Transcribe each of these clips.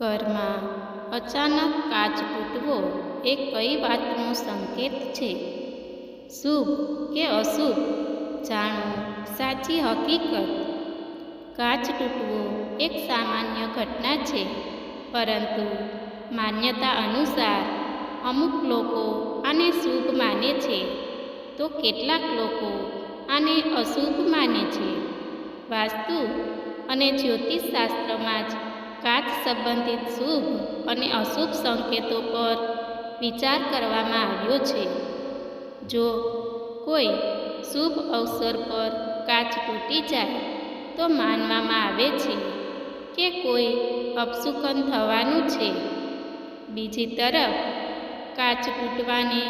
ઘરમાં અચાનક કાચ તૂટવો એ કઈ વાતનો સંકેત છે? શુભ કે અશુભ? જાણો, સાચી હકીકત. કાચ તૂટવો એક સામાન્ય ઘટના છે, પરંતુ માન્યતા અનુસાર અમુક લોકો આને શુભ માને છે. તો કેટલાક લોકો આને અશુભ માને છે. વાસ્તુ અને જ્યોતિષશાસ્ત્રમાં જ કાચ સંબંધિત શુભ અને અશુભ સંકેતો પર વિચાર કરવામાં આવ્યો છે. જો કોઈ શુભ અવસર પર કાચ તૂટી જાય, તો માનવામાં આવે છે કે કોઈ અપશુકન થવાનું છે. બીજી તરફ, કાચ તૂટવાને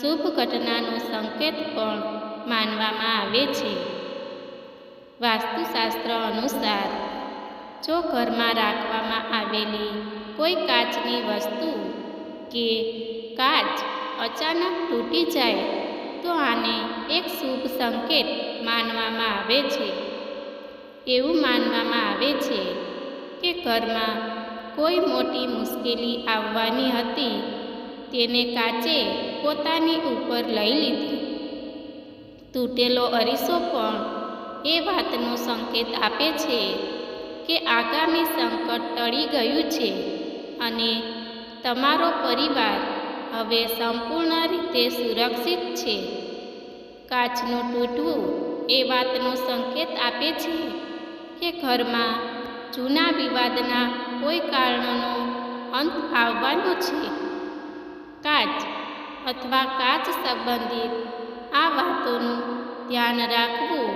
શુભ ઘટનાનો સંકેત પણ માનવામાં આવે છે. વાસ્તુશાસ્ત્ર અનુસાર જો ઘરમાં રાખવામાં આવેલી કોઈ કાચની વસ્તુ કે કાચ અચાનક તૂટી જાય, તો આને એક શુભ સંકેત માનવામાં આવે છે. એવું માનવામાં આવે છે કે ઘરમાં કોઈ મોટી મુશ્કેલી આવવાની હતી, તેને કાચે પોતાની ઉપર લઈ લીધી. તૂટેલો અરીસો પણ એ વાતનો સંકેત આપે છે કે આગામી સંકટ ટળી ગયું છે અને તમારો પરિવાર હવે સંપૂર્ણ રીતે સુરક્ષિત છે. કાચનું તૂટવું એ વાતનો સંકેત આપે છે કે ઘરમાં જૂના વિવાદના કોઈ કારણોનો અંત આવવાનો છે. કાચ અથવા કાચ સંબંધિત આ વાતોનું ધ્યાન રાખવું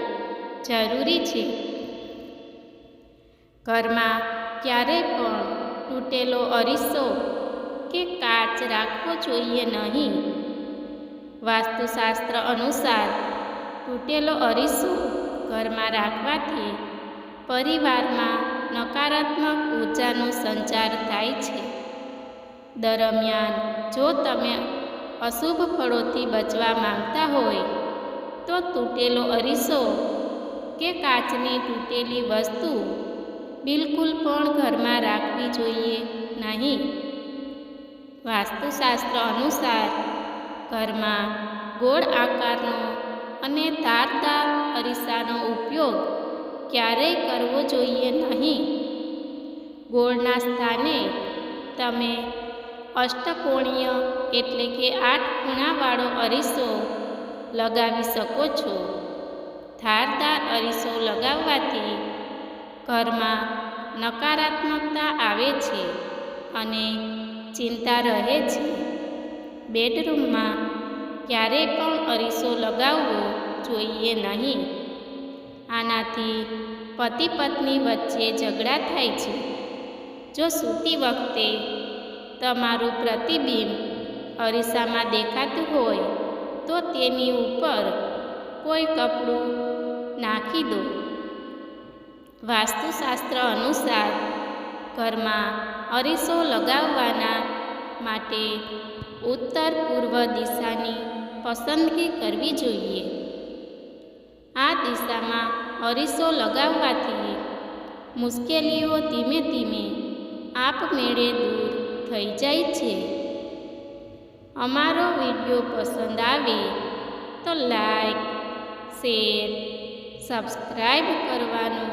જરૂરી છે. ઘરમાં ક્યારેય પણ તૂટેલો અરીસો કે કાચ રાખવો જોઈએ નહીં. વાસ્તુશાસ્ત્ર અનુસાર તૂટેલો અરીસો ઘરમાં રાખવાથી પરિવારમાં નકારાત્મક ઊર્જાનો સંચાર થાય છે. દરમિયાન જો તમે અશુભ ફળોથી બચવા માંગતા હોય, તો તૂટેલો અરીસો કે કાચની તૂટેલી વસ્તુ બિલકુલ પણ ઘરમાં રાખવી જોઈએ નહીં. વાસ્તુશાસ્ત્ર અનુસાર ઘરમાં ગોળ આકારનો અને ધારદાર અરીસાનો ઉપયોગ ક્યારેય કરવો જોઈએ નહીં. ગોળના સ્થાને તમે અષ્ટકોણીય એટલે કે આઠ ખૂણાવાળો અરીસો લગાવી શકો છો. ધારદાર અરીસો લગાવવાથી ઘરમાં નકારાત્મકતા આવે છે અને ચિંતા રહે છે. બેડરૂમમાં ક્યારેય પણ અરીસો લગાવવો જોઈએ નહીં. આનાથી પતિ પત્ની વચ્ચે ઝઘડા થાય છે. જો સૂતી વખતે તમારું પ્રતિબિંબ અરીસામાં દેખાતું હોય તો તેની ઉપર કોઈ કપડું નાખી દો. વાસ્તુશાસ્ત્ર અનુસાર ઘરમાં અરીસો લગાવવાના માટે ઉત્તર પૂર્વ દિશાની પસંદગી કરવી જોઈએ. આ દિશામાં અરીસો લગાવવાથી મુશ્કેલીઓ ધીમે ધીમે આપમેળે દૂર થઈ જાય છે. અમારો વીડિયો પસંદ આવે તો લાઈક, શેર સબસ્ક્રાઈબ કરવાનું